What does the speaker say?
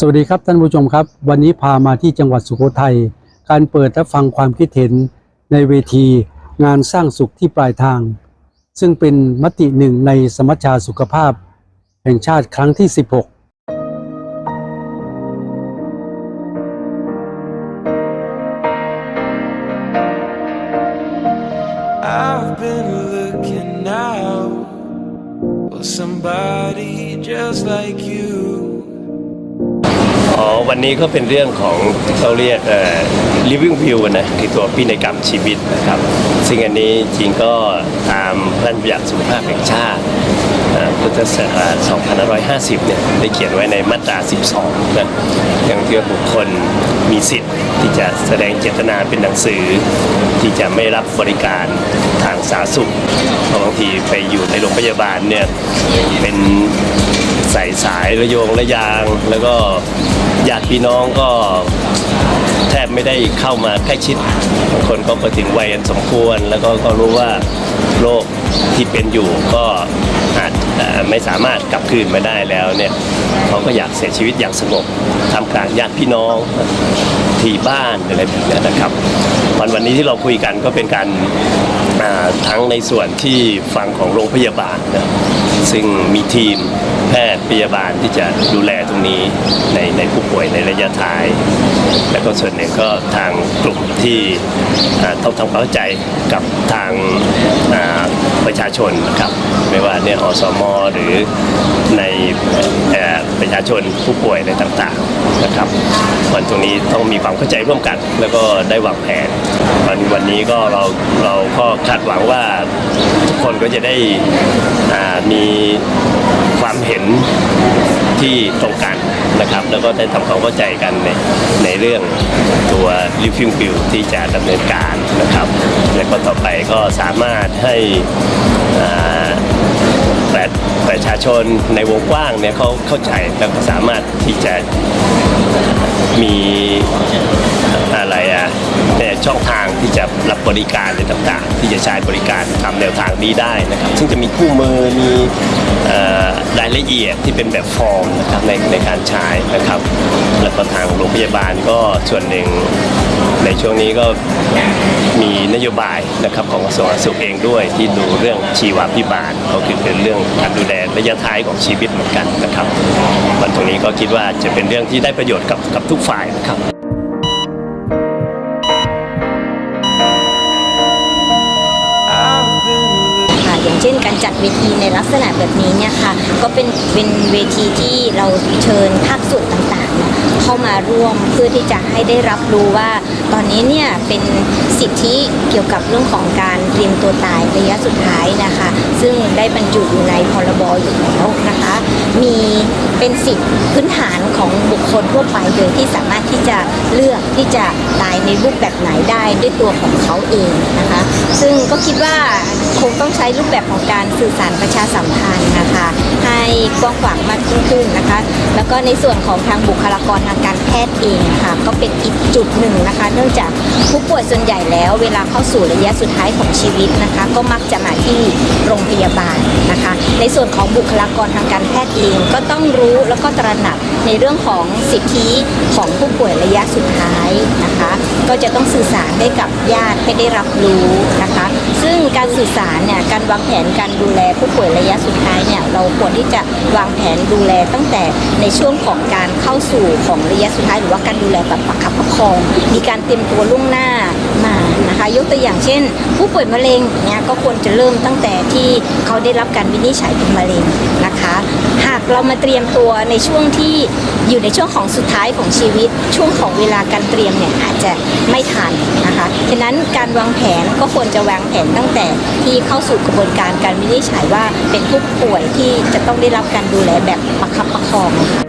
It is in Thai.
สวัสดีครับท่านผู้ชมครับ วันนี้พามาที่จังหวัดสุโขทัยการเปิดรับฟังความคิดเห็นในเวทีงานสร้างสุขที่ปลายทาง ซึ่งเป็นมติหนึ่งในสมัชชาสุขภาพ แห่งชาติครั้งที่ 16Well, somebody just like you. วันนี้ก็เป็นเรื่องของเขาเรียกเอ่อ living view นะคือตัวพินัยกรรมชีวิตนะครับ ซึ่งอันนี้จริงก็ตามพระราชบัญญัติสุขภาพแห่งชาติพุทธศักราช 2550 เนี่ย ได้เขียนไว้ในมาตรา 12 นะยังเพื่อบุคคลมีสิทธิ์ที่จะแสดงเจตนาเป็นหนังสือ ที่จะไม่รับบริการทางสาธารณสุข บางทีไปอยู่ในโรงพยาบาลเนี่ย เป็น ใส่สายระโยงระยาง แล้วก็ญาติพี่น้องก็แทบไม่ได้เข้ามาใกล้ชิดบางคนก็ไปถึงวัยอันสมควร แล้วก็ก็รู้ว่าโรคที่เป็นอยู่ก็อาจไม่สามารถกลับคืนมาได้แล้วเนี่ยเขาก็อยากเสียชีวิตอย่างสงบทำกลางญาติพี่น้องที่บ้านอะไรแบบนี้นะครับ นี้ที่เราคุยกันก็เป็นการทั้งในส่วนที่ฝั่งของโรงพยาบาลนะซึ่งมีทีมแพทย์พยาบาลที่จะดูแลตรงนี้ในในผู้ป่วยในระยะท้าย และก็ส่วนหนึ่งก็ทางกลุ่มที่ต้องทำความเข้าใจกับทาง ประชาชนนะครับไม่ว่าเนี่ยอสมหรือในประชาชนผู้ป่วยอะไรต่างๆนะครับวันตรงนี้ต้องมีความเข้าใจร่วมกัน แล้วก็ได้วางแผนวันวันนี้ก็เราเราก็คาดหวังว่าทุกคนก็จะได้มีความเห็น ที่ตรงกันนะครับ แล้วก็ได้ทำความเข้าใจกันในในเรื่องตัว living bill ที่จะดำเนินการนะครับ แล้วก็ต่อไปก็สามารถให้ประชาชนในวงกว้างเนี่ยเขาเข้าใจแล้วก็สามารถที่จะมีอะไรอะเนี่ช่องทางที่จะรับบริการอะไรต่างๆ ที่จะใช้บริการตามแนวทางนี้ได้นะครับ ซึ่งจะมีคู่มือมี รายละเอียดที่เป็นแบบฟอร์มนะครับในในการใช้นะครับ แล้วก็ทางโรงพยาบาลก็ส่วนหนึ่งในช่วงนี้ก็มีนโยบายนะครับของกระทรวงสาธารณสุขเองด้วยที่ดูเรื่องชีวพิบาลก็คือเป็นเรื่องการดูแลระยะท้ายของชีวิตเหมือนกันนะครับวันตรงนี้ก็คิดว่าจะเป็นเรื่องที่ได้ประโยชน์กับกับทุกฝ่ายนะครับ ช่น การจัดเวทีในลักษณะแบบนี้เนี่ยค่ะก็เป็นเป็นเวทีที่เราเชิญภาคส่วนต่างๆเนี่ยเข้ามาร่วมเพื่อที่จะให้ได้รับรู้ว่า ตอนนี้เนี่ยเป็นสิทธิเกี่ยวกับเรื่องของการเตรียมตัวตายระยะสุดท้ายนะคะ ซึ่งได้บรรจุอยู่ในพรบอยู่แล้วนะคะ มีเป็นสิทธิพื้นฐานของบุ คคลทั่วไปเลยที่สามารถที่จะเลือกที่จะตายในรูปแบบไหนได้ด้วยตัวของเขาเองนะคะ ซึ่งก็คิดว่าคงต้องใช้รูปแบบของการสื่อสารประชาสัมพันธ์นะคะ ให้กว้างขวางมากยิ่งขึ้นนะคะ แล้วก็ในส่วนของทางบุคลากรทางการแพทย์เองค่ะก็เป็นอีกจุดหนึ่งนะคะ เนื่องจากผู้ป่วยส่วนใหญ่แล้วเวลาเข้าสู่ระยะสุดท้ายของชีวิตนะคะ ก็มักจะมาที่โรงพยาบาลนะคะ ในส่วนของบุคลากรทางการแพทย์เองก็ต้องรู้แล้วก็ตระหนักในเรื่องของสิทธิของผู้ป่วยระยะสุดท้ายนะคะ ก็จะต้องสื่อสารให้กับญาติให้ได้รับรู้นะคะ ซึ่งการสื่อสารเนี่ยการวางแผนการดูแลผู้ป่วยระยะสุดท้ายเนี่ยเราควรที่จะวางแผนดูแลตั้งแต่ในช่วงของการเข้าสู่ของระยะสุดท้าย หรือว่าการดูแลแบบประคับประคอง มีการเตรียมตัวล่วงหน้ามา นะคะยกตัวอย่างเช่น ผู้ป่วยมะเร็งเนี่ยก็ควรจะเริ่มตั้งแต่ที่เขาได้รับการวินิจฉัยเป็นมะเร็งนะคะ หากเรามาเตรียมตัวในช่วงที่อยู่ในช่วงของสุดท้ายของชีวิต ช่วงของเวลาการเตรียมเนี่ยอาจจะไม่ทันนะคะฉะนั้นการวางแผนก็ควรจะวางแผนตั้งแต่ที่เข้าสู่กระบวนการการวินิจฉัยว่าเป็นผู้ป่วยที่จะต้องได้รับการดูแลแบบประคับประคอง Put a spell